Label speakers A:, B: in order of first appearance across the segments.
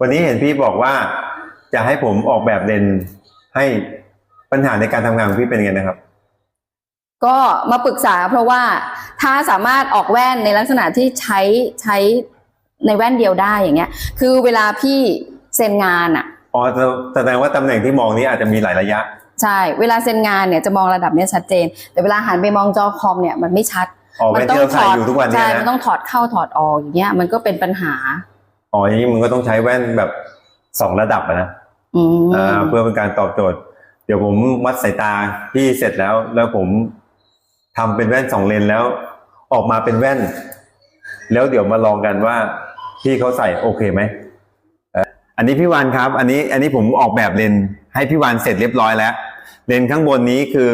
A: วันนี้เห็นพี่บอกว่าจะให้ผมออกแบบเลนส์ให้ปัญหาในการทำงานของพี่เป็นยังไงนะครับ
B: ก็มาปรึกษาเพราะว่าถ้าสามารถออกแว่นในลักษณะที่ใช้ใช้ในแว่นเดียวได้อย่างเงี้ย คือเวลาพี่เซ็นงานอะ
A: อ๋อแสแสดงว่าตำแหน่งที่มองนี้อาจจะมีหลายระยะ
B: ใช่ เวลาเซ็นงานเนี่ยจะมองระดับเนี้ยชัดเจน แต่เวลาหันไปมองจอคอมเนี่ยมันไม่ชัด
A: อ๋อแว่นที่เราใส่อยู่ทุกวันเนี้
B: ใช่
A: นะ
B: มันต้องถอดเข้าถอดออกอย่างเงี้ยมันก็เป็นปัญหา
A: อ๋ออย่างนี้มึงก็ต้องใช้แว่นแบบสองระดับอะนะ
B: อืม
A: อ่าเพื่อเป็นการตอบโจทย์ เดี๋ยวผมวัดสายตาพี่เสร็จแล้ว แล้วผมทำเป็นแว่นสองเลนแล้ว ออกมาเป็นแว่น แล้วเดี๋ยวมาลองกันว่าพี่เขาใส่โอเคไหมเอ่ออันนี้พี่วานครับ อันนี้อันนี้ผมออกแบบเลนให้พี่วานเสร็จเรียบร้อยแล้ว เลนข้างบนนี้คือ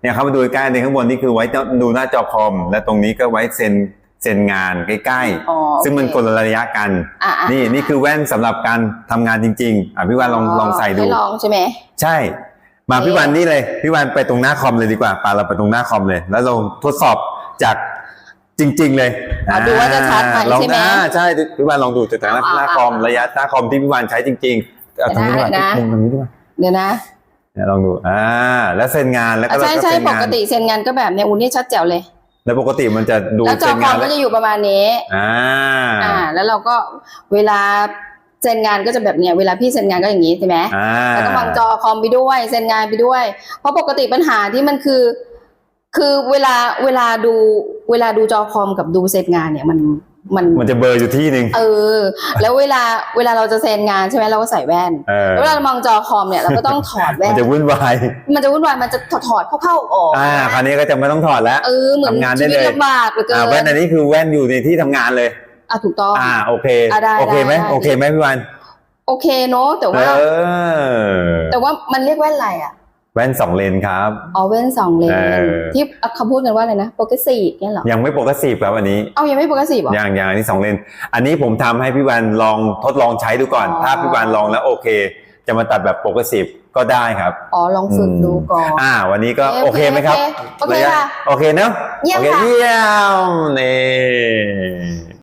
A: เนี่ยครับมาดูใกล้ๆเลนข้างบนนี้คือไว้ดูหน้าจอคอม และตรงนี้ก็ไว้เซ็น เซ็นงานใกล้
B: อ๋อ
A: ๆซึ่งมัน
B: โอเค
A: คนละระยะกัน
B: อะอะ
A: นี่นี่คือแว่นสำหรับการทำงานจริงๆอะพี่วานลองลองใส่ดู
B: ให้ลองใช่ไหม
A: ใช่ มา
B: โอเค
A: พี่วันนี่เลยพี่วันไปตรงหน้าคอมเลยดีกว่าปาเราไปตรงหน้าคอมเลย แล้วเราทดสอบจากจริง ๆ เลย
B: เอาดูว่าจะชัดไหม
A: ลอง
B: ใช่ไหม
A: อ่าใช่พี่วันลองดูจากหน้า
B: เอา
A: หน้า
B: เอา
A: คอม
B: เอา
A: ระยะหน้าคอมที่พี่วันใช้จริงๆเอาตรงนี้ดีกว่า
B: เดี๋ยวนะ
A: มุมตรงนี้ดีกว่า
B: เดี๋ยวนะ
A: เนี่ยลองดูอ่าแล้วเซ็นงานแล้วก็
B: อะใช่
A: แล้วก็
B: ใช่
A: เซ็น
B: ป
A: งาน
B: กติเซ็นงานก็แบบเนี้ยอุ้นนี่ชัดแจ๋วเลย
A: แล้วปกติมันจะดู
B: แล้วจอ
A: เซ็นาน
B: คองม
A: แล้
B: ก็
A: ว
B: จะอยู่ประมาณนี้
A: อ่า
B: อ่า แล้วเราก็เวลาเซ็นงานก็จะแบบเนี้ยเวลาพี่เซ็นงานก็อย่างนี้ใช่ไหม
A: อ่า
B: แล้วก็วางจอคอมไปด้วยเซ็นงานไปด้วย เพราะปกติปัญหาที่มันคือ คือเวลาเวลาดู เวลาดูจอคอมกับดูเซ็นงานเนี่ยมันมัน
A: มันจะเบลออยู่ที่หนึ่ง
B: เออ แล้วเวลาเวลาเราจะเซ็นงานใช่ไหมเราก็ใส่แว่น
A: เออ
B: แล้วเวลาเรามองจอคอมเนี่ยเราก็ต้องถอดแว่
A: มัน
B: น
A: จะวุ่นวาย
B: มันจะวุ่นวายมันจะถอดถอดเข้าเข้าๆออก
A: อ่าคราวนี้ก็จะไม่ต้องถอดแล้ว
B: เออเหมือน
A: ทำงานได้
B: ชีวิต
A: เลย
B: ลำบากเหลือเกิ
A: อ่าแว่นอั
B: น
A: นนี้คือแว่นอยู่ในที่ทำงานเลย
B: อะถูกต้อง
A: อ่าโอเค
B: อะได้
A: โอเคไหม
B: ได้ได้
A: โอเคไหมพี่วัน
B: โอเคเนอะแต่
A: เอ
B: ว่า
A: อ
B: แต่ว่ามันเรียกแว่นอะไรอะ
A: แว่นสองเลนครับ
B: อ๋อแว่นสองเลน
A: เออ
B: ที่เขาพูดกันว่าอะไรนะโปรเกรสซีฟเนี่ยเหรอ
A: ยังไม่ปกติครับอันนี้
B: เอายังไม่โปรเกรสซีฟเหรอ
A: ยังยังอันนี้สองเลน อันนี้ผมทำให้พี่วันลองทดลองใช้ดูก่อน
B: อ๋อ
A: ถ้าพี่วันลองแล้วโอเค จะมาตัดแบบปกติก็ได้ครับ
B: อ๋อลองฝึกดูก่อน
A: อ่า วันนี้ก็
B: โอ
A: โอ
B: เค
A: เคไหมครับ
B: โอเคโอเค
A: ระยะ
B: ค่ะ
A: โอเคเนอะ
B: เยี่ยม
A: โอเค
B: ค่ะ
A: เยี่ยมนี่